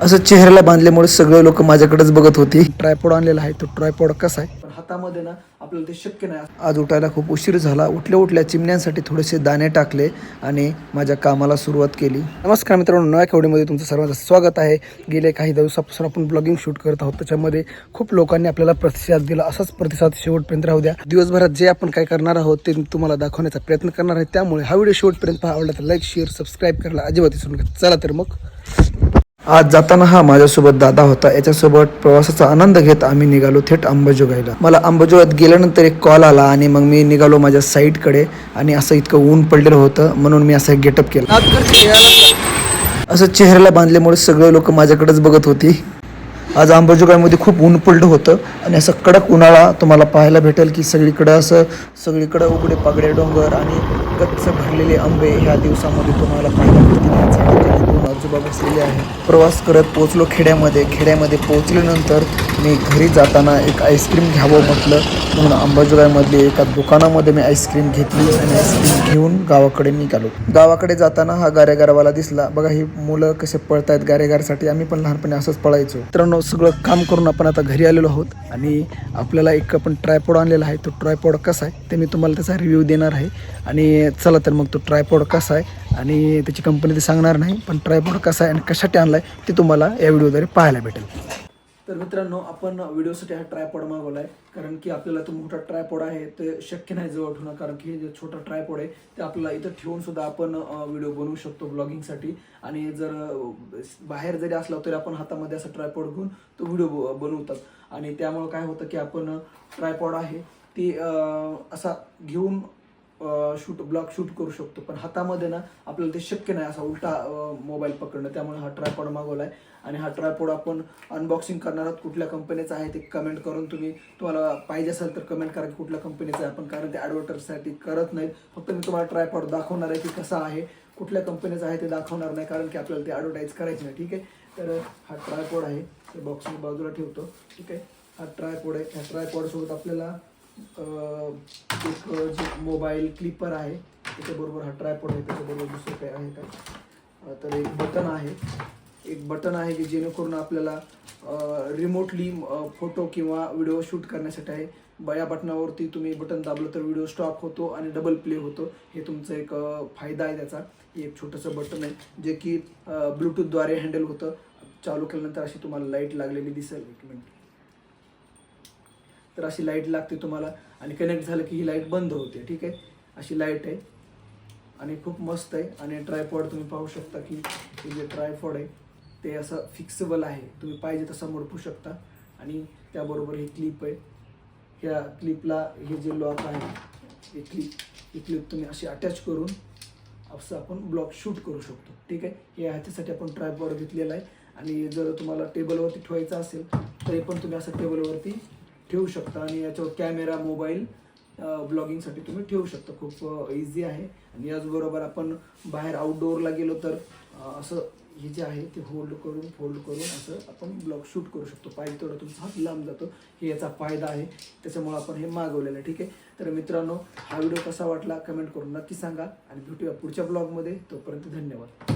असं चेहऱ्याला बांधल्यामुळे सगळे लोक माझ्याकडेच बघत होते. ट्रायपॉड आणलेला आहे तो ट्रायपॉड कसा आहे? पण हातामध्ये ना आपल्याला ते शक्य नाही. आज उठायला खूप उशीर झाला. उठल्या उठल्या चिमण्यांसाठी थोडेसे दाणे टाकले आणि माझ्या कामाला सुरुवात केली. नमस्कार मित्रांनो नव्या खेवडीमध्ये तुमचं सर्वांचं स्वागत आहे. गेले काही दिवसापासून आपण ब्लॉगिंग शूट करत आहोत. त्याच्यामध्ये खूप लोकांनी आपल्याला प्रतिसाद दिला. असाच प्रतिसाद शेवटपर्यंत राहू द्या. दिवसभरात जे आपण काय करणार आहोत ते तुम्हाला दाखवण्याचा प्रयत्न करणार आहे. त्यामुळे हा व्हिडिओ शेवटपर्यंत आवडला तर लाईक शेअर सबस्क्राईब करायला अजिबात विसरू नका. चला तर मग. आज जाताना हा माझ्यासोबत दादा होता. याच्यासोबत प्रवासाचा आनंद घेत आम्ही निघालो थेट अंबाजोगाईला. मला अंबाजोगाईत गेल्यानंतर एक कॉल आला आणि मग मी निघालो माझ्या साईडकडे आणि असं इतकं ऊन पडलेलं होतं. म्हणून मी असं गेटअप केला. असं चेहऱ्याला बांधल्यामुळे सगळे लोक माझ्याकडेच बघत होती. आज अंबाजोगाईमध्ये खूप ऊन पडलं होतं आणि असं कडक उन्हाळा तुम्हाला पाहायला भेटेल की सगळीकडं असं सगळीकडं उघडे पागडे डोंगर आणि गच्च भरलेले आंबे ह्या दिवसामध्ये तुम्हाला पाहायला मिळतील. दोन आजोबा बसलेले आहे प्रवास करत पोचलो खेड्यामध्ये. खेड्यामध्ये पोचल्यानंतर मी घरी जाताना एक आईस्क्रीम घ्यावं म्हटलं. म्हणून अंबाजोगाईमधली एका दुकानामध्ये मी आईस्क्रीम घेतली आणि आईस्क्रीम घेऊन गावाकडे निघालो. गावाकडे जाताना हा गारेगारवाला दिसला. बघा ही मुलं कसे पळतायत गारेगारसाठी. आम्ही पण लहानपणी असंच पळायचो. मित्रांनो सगळं काम करून आपण आता घरी आलेलो आहोत आणि आपल्याला एक आपण ट्रायपॉड आणलेला आहे. तो ट्रायपॉड कसा आहे ते मी तुम्हाला त्याचा रिव्ह्यू देणार आहे. आणि चला तर मग तो ट्रायपॉड कसा आहे आणि त्याची कंपनी ते सांगणार नाही पण ट्रायपॉड कसा आहे आणि कशासाठी आणला आहे ते तुम्हाला या व्हिडिओद्वारे पाहायला भेटेल. तर मित्रांनो आपण व्हिडिओसाठी हा ट्रायपॉड मागवला आहे कारण की आपल्याला तो मोठा ट्रायपॉड आहे ते शक्य नाही जवळ ठेवणं. कारण की हे जे छोटा ट्रायपॉड आहे ते आपल्याला इथं ठेवून सुद्धा आपण व्हिडिओ बनवू शकतो ब्लॉगिंगसाठी. आणि जर बाहेर जरी असला तरी आपण हातामध्ये असं ट्रायपॉड घेऊन तो व्हिडिओ बनवतात. आणि त्यामुळं काय होतं की आपण ट्रायपॉड आहे ती असा घेऊन शूट ब्लॉक शूट करू शकतो. पण हातामध्ये ना आपल्याला ते शक्य नाही. असा उलटा मोबाईल पकडणं. त्यामुळे हा ट्रायपॉड मागवला आहे आणि हा ट्रायपॉड आपण अनबॉक्सिंग करणार आहोत. कुठल्या कंपनीचा आहे ते कमेंट करून तुम्ही तुम्हाला पाहिजे असेल तर कमेंट करा की कुठल्या कंपनीचा आहे. आपण कारण ते ॲडव्हर्टाईजसाठी करत नाहीत फक्त मी तुम्हाला ट्रायपॉड दाखवणार आहे की कसा आहे. कुठल्या कंपनीचा आहे ते दाखवणार नाही. कारण की आपल्याला ते ॲडव्हर्टाईज करायचे नाही. ठीक आहे? तर हा ट्रायपॉड आहे. ते बॉक्सिंग बाजूला ठेवतो. ठीक आहे? हा ट्रायपॉड आहे. ह्या ट्रायपॉडसोबत आपल्याला एक जे मोबाईल क्लिपर आहे त्याच्याबरोबर हा ट्रायपॉड आहे त्याच्याबरोबर दुसरं काय आहे का? तर एक बटन आहे. एक बटन आहे की जेणेकरून आपल्याला रिमोटली फोटो किंवा व्हिडिओ शूट करण्यासाठी आहे. ब- या बटनावरती तुम्ही बटन दाबलं तर व्हिडिओ स्टॉप होतो आणि डबल प्ले होतो. हे तुमचं एक फायदा आहे त्याचा. हे एक छोटंसं बटन आहे जे की ब्लूटूथद्वारे हँडल होतं. चालू केल्यानंतर अशी तुम्हाला लाइट लागलेली दिसेल. एक मिनिट तर अशी लाइट लागते तुम्हाला. आणि कनेक्ट झालं की ही लाइट बंद होते. ठीक आहे? अशी लाइट आहे. आणि खूप मस्त आहे. आणि ट्रायपॉड तुम्ही पाहू शकता की हे जे ट्रायपॉड आहे ते असं फिक्सेबल आहे. तुम्ही पाहिजे तसं मोडपू शकता. आणि त्याबरोबर ही क्लिप आहे. ह्या क्लिपला हे जे लॉक आहे हे क्लिप ही क्लिप तुम्ही अशी अटॅच करून असं आपण ब्लॉक शूट करू शकतो. ठीक आहे? हे ह्याच्यासाठी आपण ट्रायपॉड घेतलेला आहे. आणि जर तुम्हाला टेबलवरती ठेवायचं असेल तरी पण तुम्ही असं टेबलवरती ठेवू शकता आणि याच्यावर कॅमेरा मोबाईल ब्लॉगिंगसाठी तुम्ही ठेवू शकता. खूप इझी आहे. आणि याचबरोबर आपण बाहेर आउटडोअरला गेलो तर असं हे जे आहे ते होल्ड करून फोल्ड करून असं आपण ब्लॉग शूट करू शकतो. पाहिजे तेवढा तुमचा हात लांब जातो. हे याचा फायदा आहे. त्याच्यामुळे आपण हे मागवलेलं आहे. ठीक आहे? तर मित्रांनो हा व्हिडिओ कसा वाटला? कमेंट करून नक्की सांगा. आणि भेटूया पुढच्या ब्लॉगमध्ये तोपर्यंत धन्यवाद.